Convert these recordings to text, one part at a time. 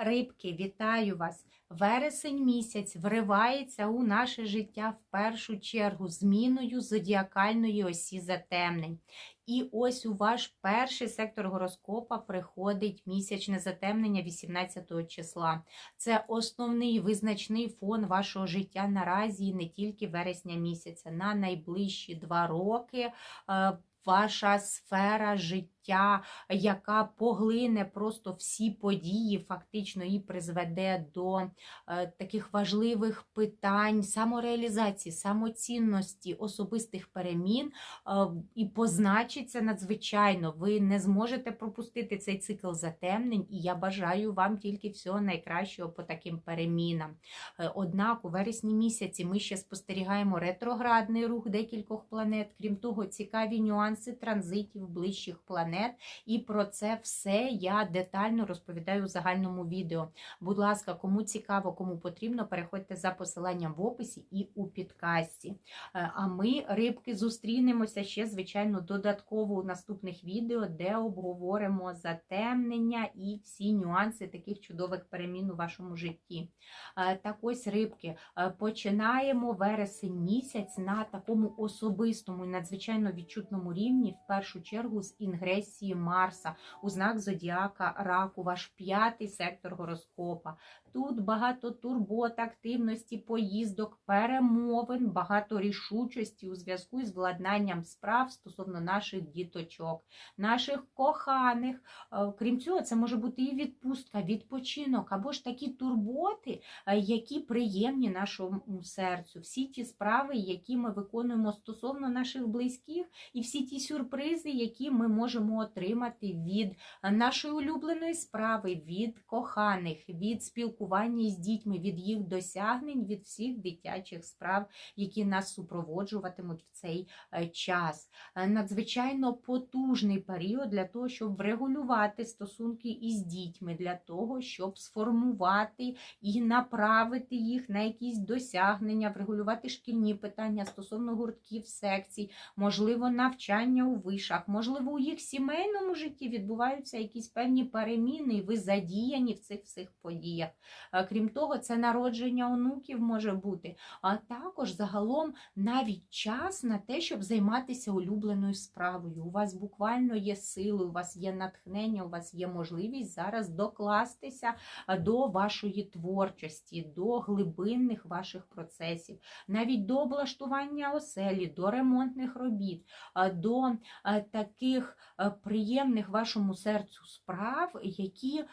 Рибки, вітаю вас! Вересень місяць вривається у наше життя в першу чергу зміною зодіакальної осі затемнень. І ось у ваш перший сектор гороскопа приходить місячне затемнення 18 числа. Це основний визначний фон вашого життя наразі, і не тільки вересня місяця. На найближчі два роки е, ваша сфера життя, яка поглине просто всі події, фактично і призведе до е, таких важливих питань самореалізації, самоцінності, особистих перемін е, і позначиться надзвичайно. Ви не зможете пропустити цей цикл затемнень, і я бажаю вам тільки всього найкращого по таким перемінам. Е, Однак у вересні місяці ми ще спостерігаємо ретроградний рух декількох планет. Крім того, цікаві нюанси транзитів ближчих планет. І про це все я детально розповідаю у загальному відео. Будь ласка, кому цікаво, кому потрібно, переходьте за посиланням в описі і у підкасті. Е, А ми, рибки, зустрінемося ще, звичайно, додатково у наступних відео, де обговоримо затемнення і всі нюанси таких чудових перемін у вашому житті. Е, Так ось, рибки, е, починаємо вересень місяць на такому особистому і надзвичайно відчутному рівні, в першу чергу з інгресії Марса у знак Зодіака Раку, ваш п'ятий сектор гороскопа. Тут багато турбот, активності, поїздок, перемовин, багато рішучості у зв'язку із владнанням справ стосовно наших діточок, наших коханих. Е, Крім цього, це може бути і відпустка, відпочинок, або ж такі турботи, е, які приємні нашому серцю. Всі ті справи, які ми виконуємо стосовно наших близьких, і всі ті сюрпризи, які ми можемо отримати від нашої улюбленої справи, від коханих, від спілкування з дітьми, від їх досягнень, від всіх дитячих справ, які нас супроводжуватимуть в цей е, час. Е, Надзвичайно потужний період для того, щоб врегулювати стосунки із дітьми, для того, щоб сформувати і направити їх на якісь досягнення, врегулювати шкільні питання стосовно гуртків, секцій, можливо, навчання у вишах, можливо, у їх сімейному житті відбуваються якісь певні переміни, і ви задіяні в цих всіх подіях. Е, Крім того, це народження онуків може бути, а також загалом навіть час на те, щоб займатися улюбленою справою. У вас буквально є сили, у вас є натхнення, у вас є можливість зараз докластися е, до вашої творчості, до глибинних ваших процесів, навіть до облаштування оселі, до ремонтних робіт, е, до таких приємних вашому серцю справ, які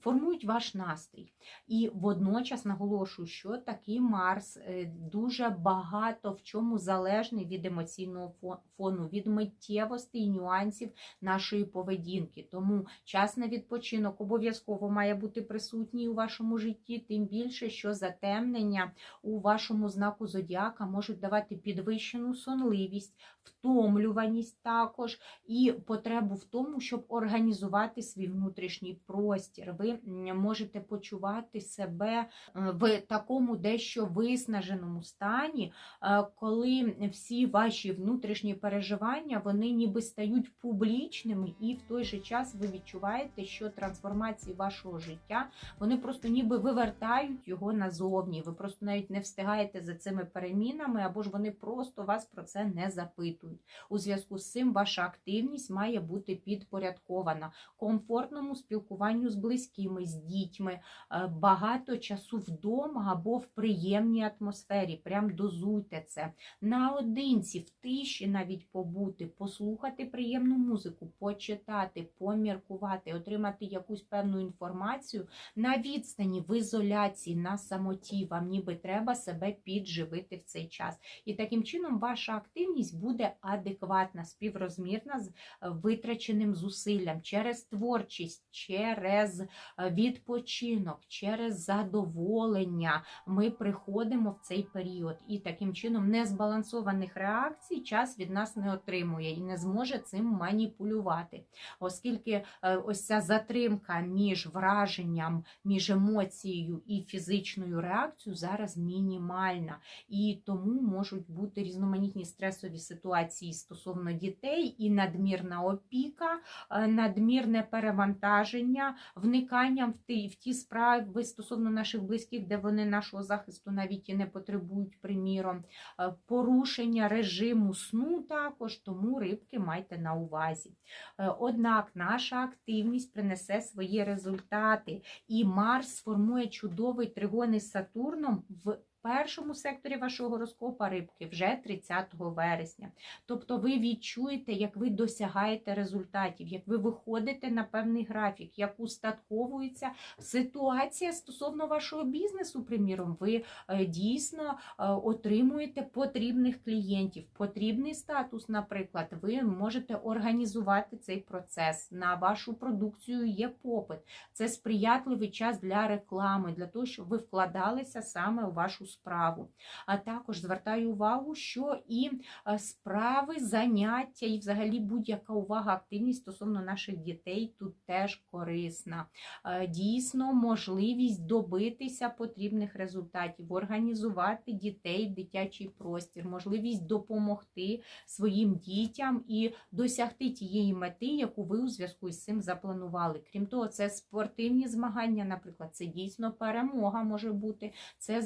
формують ваш настрій. І водночас наголошую, що такий Марс е, дуже багато в чому залежний від емоційного фону, від миттєвостей і нюансів нашої поведінки. Тому час на відпочинок обов'язково має бути присутній у вашому житті, тим більше, що затемнення у вашому знаку зодіака можуть давати підвищену сонливість, втомлюваність також і потребу в тому, щоб організувати свій внутрішній простір. Ви можете почувати себе е, в такому дещо виснаженому стані, е, коли всі ваші внутрішні переживання вони ніби стають публічними, і в той же час ви відчуваєте, що трансформації вашого життя вони просто ніби вивертають його назовні. Ви просто навіть не встигаєте за цими перемінами, або ж вони просто вас про це не запитують. У зв'язку з цим ваша активність має бути підпорядкована комфортному спілкуванню з близькими, з дітьми, е, багато часу вдома або в приємній атмосфері. Прям дозуйте це. Наодинці, в тиші навіть побути, послухати приємну музику, почитати, поміркувати, отримати якусь певну інформацію на відстані, в ізоляції, на самоті. Вам ніби треба себе підживити в цей час. І таким чином ваша активність буде адекватна, співрозмірна з е, витраченим зусиллям через творчість, через е, відпочинок, через задоволення. Ми приходимо в цей період, і таким чином незбалансованих реакцій час від нас не отримує і не зможе цим маніпулювати, оскільки е, ось ця затримка між враженням, між емоцією і фізичною реакцією зараз мінімальна, і тому можуть бути різноманітні стресові ситуації стосовно дітей і надмірна опіка, е, надмірне перевантаження, вниканням в ті, в ті справи стосовно наших близьких, де вони нашого захисту навіть і не потребують, приміром, Е, порушення режиму сну також, тому рибки майте на увазі. Е, Однак наша активність принесе свої результати, і Марс формує чудовий тригон із Сатурном в першому секторі вашого гороскопа рибки вже 30 вересня. Тобто ви відчуєте, як ви досягаєте результатів, як ви виходите на певний графік, як устатковується ситуація стосовно вашого бізнесу. Приміром, ви е, дійсно е, отримуєте потрібних клієнтів, потрібний статус, наприклад, ви можете організувати цей процес. На вашу продукцію є попит. Це сприятливий час для реклами, для того, щоб ви вкладалися саме у вашу справу. А також звертаю увагу, що і е, справи, заняття, і взагалі будь-яка увага, активність стосовно наших дітей тут теж корисна. Е, Дійсно, можливість добитися потрібних результатів, організувати дітей, дитячий простір, можливість допомогти своїм дітям і досягти тієї мети, яку ви у зв'язку із цим запланували. Крім того, це спортивні змагання, наприклад, це дійсно перемога може бути, це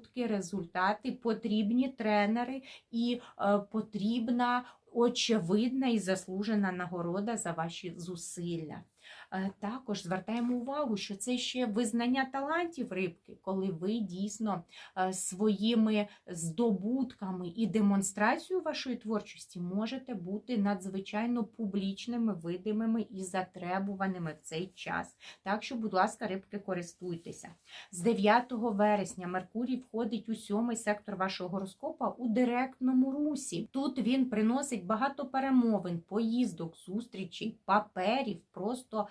здобутки, результати, потрібні тренери і е, потрібна очевидна і заслужена нагорода за ваші зусилля. Е, Також звертаємо увагу, що це ще визнання талантів рибки, коли ви дійсно е, своїми здобутками і демонстрацією вашої творчості можете бути надзвичайно публічними, видимими і затребуваними в цей час. Так що, будь ласка, рибки, користуйтеся. З 9 вересня Меркурій входить у сьомий сектор вашого гороскопа у директному русі. Тут він приносить багато перемовин, поїздок, зустрічей, паперів, просто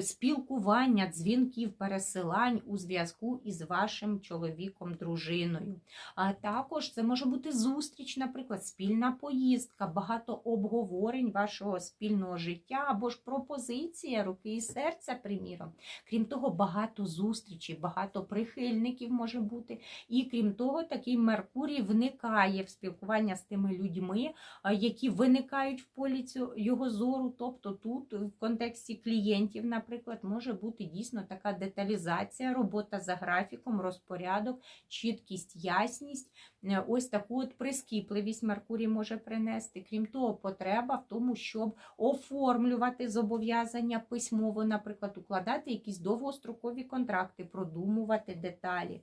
спілкування, дзвінків, пересилань у зв'язку із вашим чоловіком, дружиною. А також це може бути зустріч, наприклад, спільна поїздка, багато обговорень вашого спільного життя або ж пропозиція руки і серця, приміром. Крім того, багато зустрічей, багато прихильників може бути. І крім того, такий Меркурій вникає в спілкування з тими людьми, які виникають в полі його зору. Тобто тут в контексті клієнтів, наприклад, може бути дійсно така деталізація, робота за графіком, розпорядок, чіткість, ясність. Е, Ось таку от прискіпливість Меркурій може принести. Крім того, потреба в тому, щоб оформлювати зобов'язання письмово, наприклад, укладати якісь довгострокові контракти, продумувати деталі.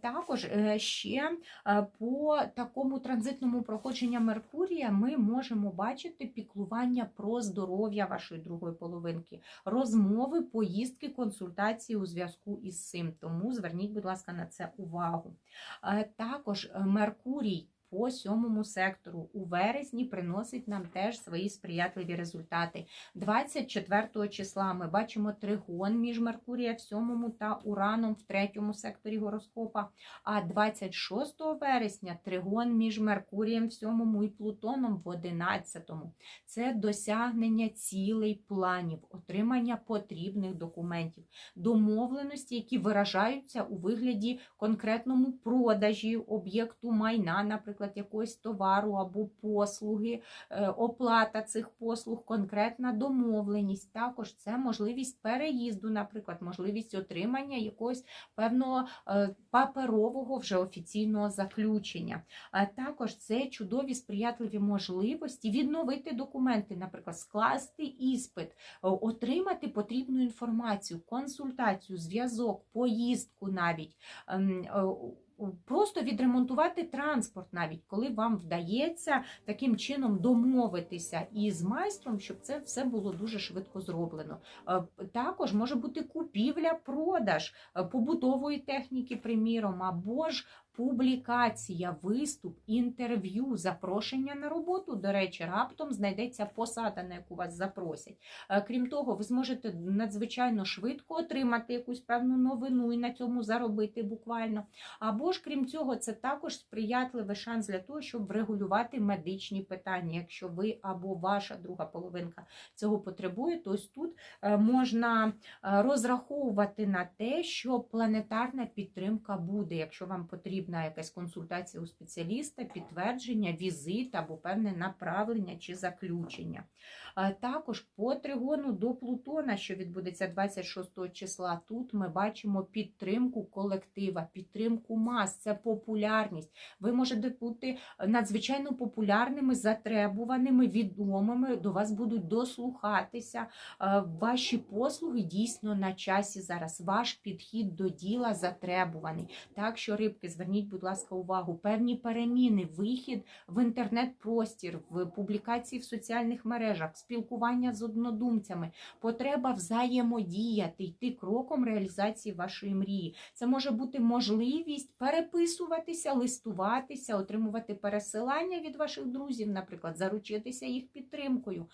Також е, ще е, по такому транзитному проходженню Меркурія ми можемо бачити піклування про здоров'я вашої другої половинки, розмови, поїздки, консультації у зв'язку із цим. Тому зверніть, будь ласка, на це увагу. Е, Також е, Меркурій. По сьомому сектору у вересні приносить нам теж свої сприятливі результати. 24 числа ми бачимо тригон між Меркурія в сьомому та Ураном в третьому секторі гороскопа. А 26 вересня тригон між Меркурієм в сьомому і Плутоном в 11. Це досягнення цілей планів, отримання потрібних документів, домовленості, які виражаються у вигляді конкретному продажі об'єкту майна, наприклад, якогось товару або послуги, е, оплата цих послуг, конкретна домовленість. Також це можливість переїзду, наприклад, можливість отримання якогось певного е, паперового вже офіційного заключення. А також це чудові сприятливі можливості відновити документи, наприклад, скласти іспит, отримати потрібну інформацію, консультацію, зв'язок, поїздку навіть. Просто відремонтувати транспорт, навіть коли вам вдається таким чином домовитися із майстром, щоб це все було дуже швидко зроблено. Е, Також може бути купівля, продаж е, побутової техніки, приміром, або ж публікація, виступ, інтерв'ю, запрошення на роботу. До речі, раптом знайдеться посада, на яку вас запросять. Е, Крім того, ви зможете надзвичайно швидко отримати якусь певну новину і на цьому заробити буквально. Або ж, крім цього, це також сприятливий шанс для того, щоб врегулювати медичні питання. Якщо ви або ваша друга половинка цього потребує, то ось тут е, можна е, розраховувати на те, що планетарна підтримка буде, якщо вам потрібно потрібна якась консультація у спеціаліста, підтвердження, візит або певне направлення чи заключення. Також по тригону до Плутона, що відбудеться 26 числа, тут ми бачимо підтримку колектива, підтримку мас, це популярність. Ви можете бути надзвичайно популярними, затребуваними, відомими. До вас будуть дослухатися. Ваші послуги дійсно на часі зараз. Ваш підхід до діла затребуваний. Так що, рибки, зверніть, будь ласка, увагу, певні переміни, вихід в інтернет-простір, в публікації в соціальних мережах, спілкування з однодумцями, потреба взаємодіяти, йти кроком реалізації вашої мрії. Це може бути можливість переписуватися, листуватися, отримувати пересилання від ваших друзів, наприклад, заручитися їх підтримкою.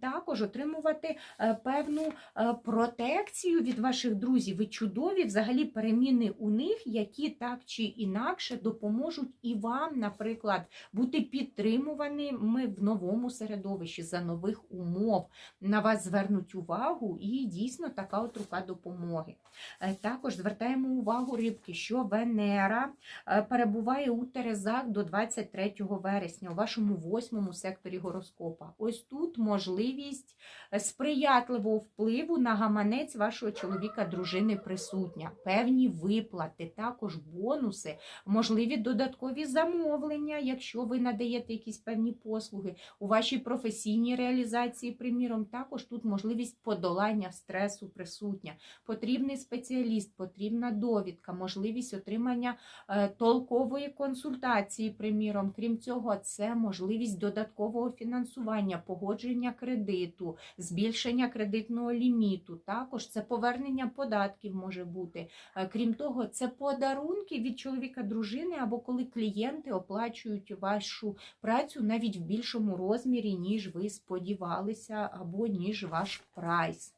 Також отримувати е, певну е, протекцію від ваших друзів. Ви чудові взагалі переміни у них, які так чи інакше допоможуть і вам, наприклад, бути підтримуваними в новому середовищі за нових умов. На вас звернуть увагу і дійсно така от рука допомоги. Е, Також звертаємо увагу рибки, що Венера е, перебуває у Терезах до 23 вересня у вашому восьмому секторі гороскопа. Ось тут можливість е, сприятливого впливу на гаманець вашого чоловіка, дружини присутня, певні виплати, також бонуси, можливі додаткові замовлення, якщо ви надаєте якісь певні послуги у вашій професійній реалізації, приміром, також тут можливість подолання стресу присутня, потрібний спеціаліст, потрібна довідка, можливість отримання е, толкової консультації, приміром. Крім цього, це можливість додаткового фінансування, погодження кредиту, збільшення кредитного ліміту. Також це повернення податків може бути. Е, Крім того, це подарунки від чоловіка дружини або коли клієнти оплачують вашу працю навіть в більшому розмірі, ніж ви сподівалися, або ніж ваш прайс.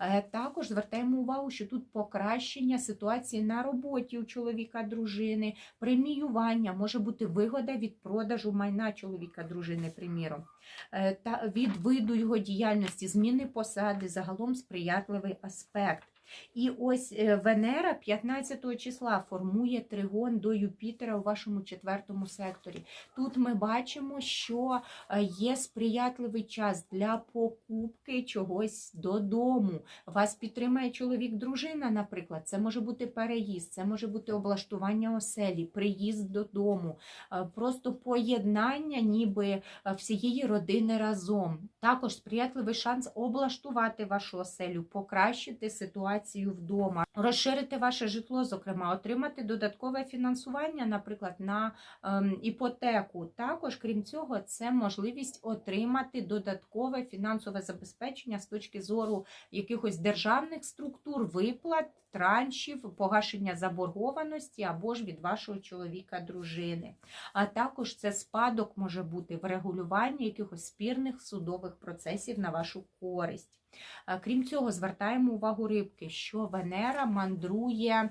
Е, Також звертаємо увагу, що тут покращення ситуації на роботі у чоловіка дружини, преміювання, може бути вигода від продажу майна чоловіка дружини, приміром, Е, та від виду його діяльності, зміни посади, загалом сприятливий аспект. І ось е, Венера 15 числа формує тригон до Юпітера у вашому четвертому секторі. Тут ми бачимо, що е, є сприятливий час для покупки чогось додому. Вас підтримає чоловік, дружина, наприклад. Це може бути переїзд, це може бути облаштування оселі, приїзд додому, е, просто поєднання, ніби всієї родини разом. Також сприятливий шанс облаштувати вашу оселю, покращити ситуацію вдома, розширити ваше житло, зокрема, отримати додаткове фінансування, наприклад, на ем, іпотеку. Також, крім цього, це можливість отримати додаткове фінансове забезпечення з точки зору якихось державних структур, виплат, траншів, погашення заборгованості або ж від вашого чоловіка, дружини. А також це спадок може бути в регулюванні якихось спірних судових процесів на вашу користь. Крім цього, звертаємо увагу рибки, що Венера мандрує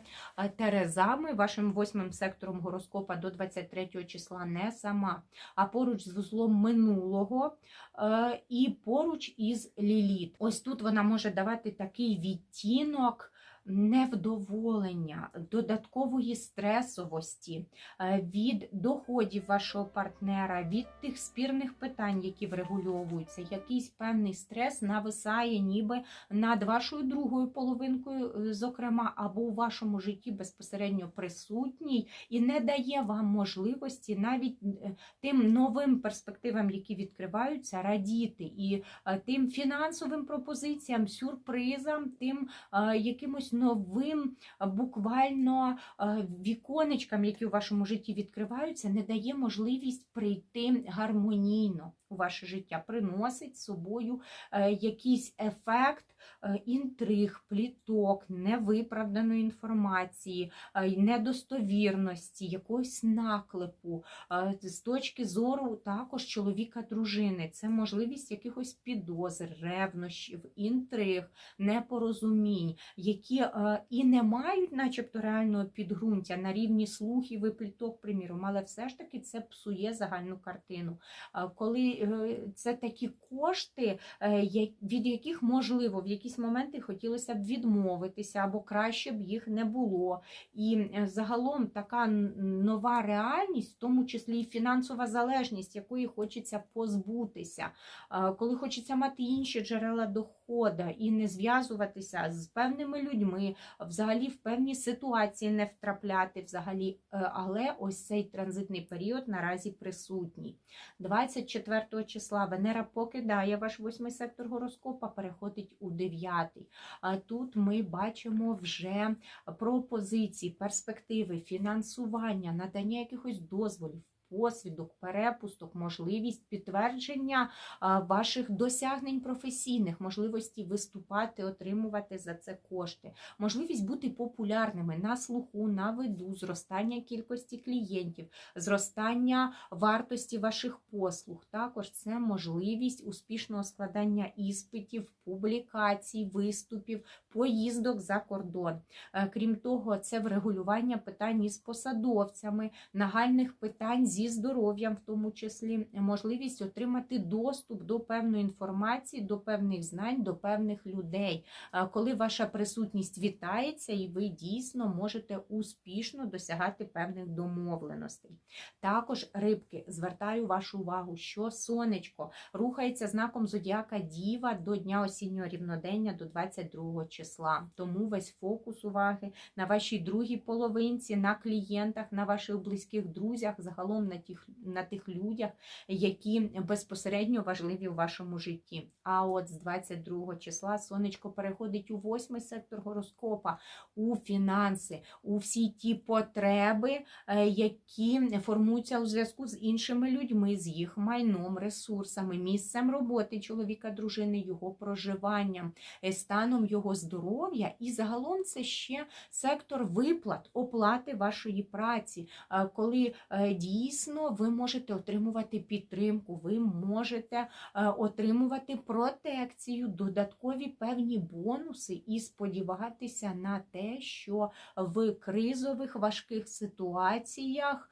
Терезами вашим восьмим сектором гороскопа до 23 числа не сама, а поруч з вузлом минулого е, і поруч із Ліліт. Ось тут вона може давати такий відтінок. Невдоволення, додаткової стресовості е, від доходів вашого партнера, від тих спірних питань, які врегульовуються, якийсь певний стрес нависає ніби над вашою другою половинкою, е, зокрема, або у вашому житті безпосередньо присутній, і не дає вам можливості навіть е, тим новим перспективам, які відкриваються, радіти, і тим фінансовим пропозиціям, сюрпризам, тим е, якимось новим буквально віконечкам, які у вашому житті відкриваються, не дає можливість прийти гармонійно у ваше життя, приносить з собою е, якийсь ефект інтриг, пліток, невиправданої інформації, е, недостовірності, якогось наклепу. Е, З точки зору також чоловіка-дружини. Це можливість якихось підозр, ревнощів, інтриг, непорозумінь, які е, і не мають, начебто, реального підґрунтя на рівні слухів і пліток, приміром, але все ж таки це псує загальну картину. Коли е, це такі кошти, е, від яких можливо якісь моменти хотілося б відмовитися, або краще б їх не було. І е, загалом така нова реальність, в тому числі і фінансова залежність, якої хочеться позбутися, Е, коли хочеться мати інші джерела доходу і не зв'язуватися з певними людьми, взагалі в певні ситуації не втрапляти взагалі. Е, Але ось цей транзитний період наразі присутній. 24 числа Венера покидає ваш восьмий сектор гороскопа, переходить у дев'ятий. А тут ми бачимо вже пропозиції, перспективи, фінансування, надання якихось дозволів. Посвідок, перепусток, можливість підтвердження ваших досягнень професійних, можливості виступати, отримувати за це кошти, можливість бути популярними на слуху, на виду, зростання кількості клієнтів, зростання вартості ваших послуг. Також це можливість успішного складання іспитів, публікацій, виступів, поїздок за кордон. Е, Крім того, це врегулювання питань із посадовцями, нагальних питань зі здоров'ям, в тому числі можливість отримати доступ до певної інформації, до певних знань, до певних людей, Е, коли ваша присутність вітається, і ви дійсно можете успішно досягати певних домовленостей. Також рибки, звертаю вашу увагу, що сонечко рухається знаком зодіака Діва до дня осіннього рівнодення до 22 числа. Тому весь фокус уваги на вашій другій половинці, на клієнтах, на ваших близьких друзях, загалом на тих, на тих людях, які безпосередньо важливі у вашому житті. А от з 22 числа сонечко переходить у восьмий сектор гороскопа, у фінанси, у всі ті потреби, е, які формуються у зв'язку з іншими людьми, з їх майном, ресурсами, місцем роботи чоловіка, дружини, його проживанням, е, станом його здоров'я. І загалом це ще сектор виплат, оплати вашої праці, е, коли е, дійсно ви можете отримувати підтримку, ви можете е, отримувати протекцію, додаткові певні бонуси і сподіватися на те, що в кризових важких ситуаціях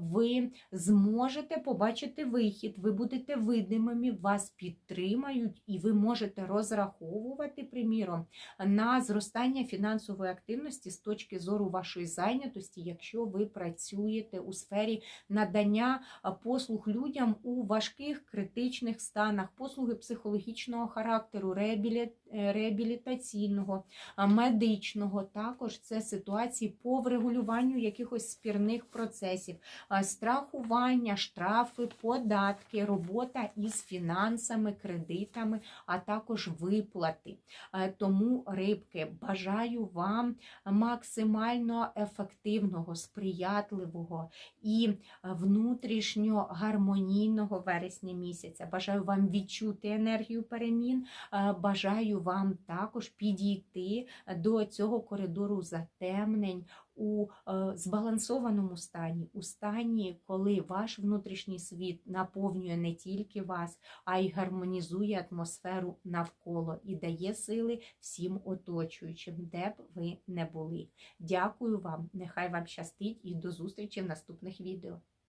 ви зможете побачити вихід, ви будете видимими, вас підтримають, і ви можете розраховувати, приміром, на зростання фінансової активності з точки зору вашої зайнятості, якщо ви працюєте у сфері надання послуг людям у важких критичних станах, послуги психологічного характеру, е, реабілітаційного, медичного. Також це ситуації по врегулюванню якихось спірних процесів, страхування, штрафи, податки, робота із фінансами, кредитами, а також виплати. Е, Тому, рибки, бажаю вам максимально ефективного, сприятливого і е, внутрішньо гармонійного вересня місяця. Бажаю вам відчути енергію перемін. е, Бажаю вам також підійти до цього коридору затемнень у е, збалансованому стані, у стані, коли ваш внутрішній світ наповнює не тільки вас, а й гармонізує атмосферу навколо і дає сили всім оточуючим, де б ви не були. Дякую вам, нехай вам щастить і до зустрічі в наступних відео.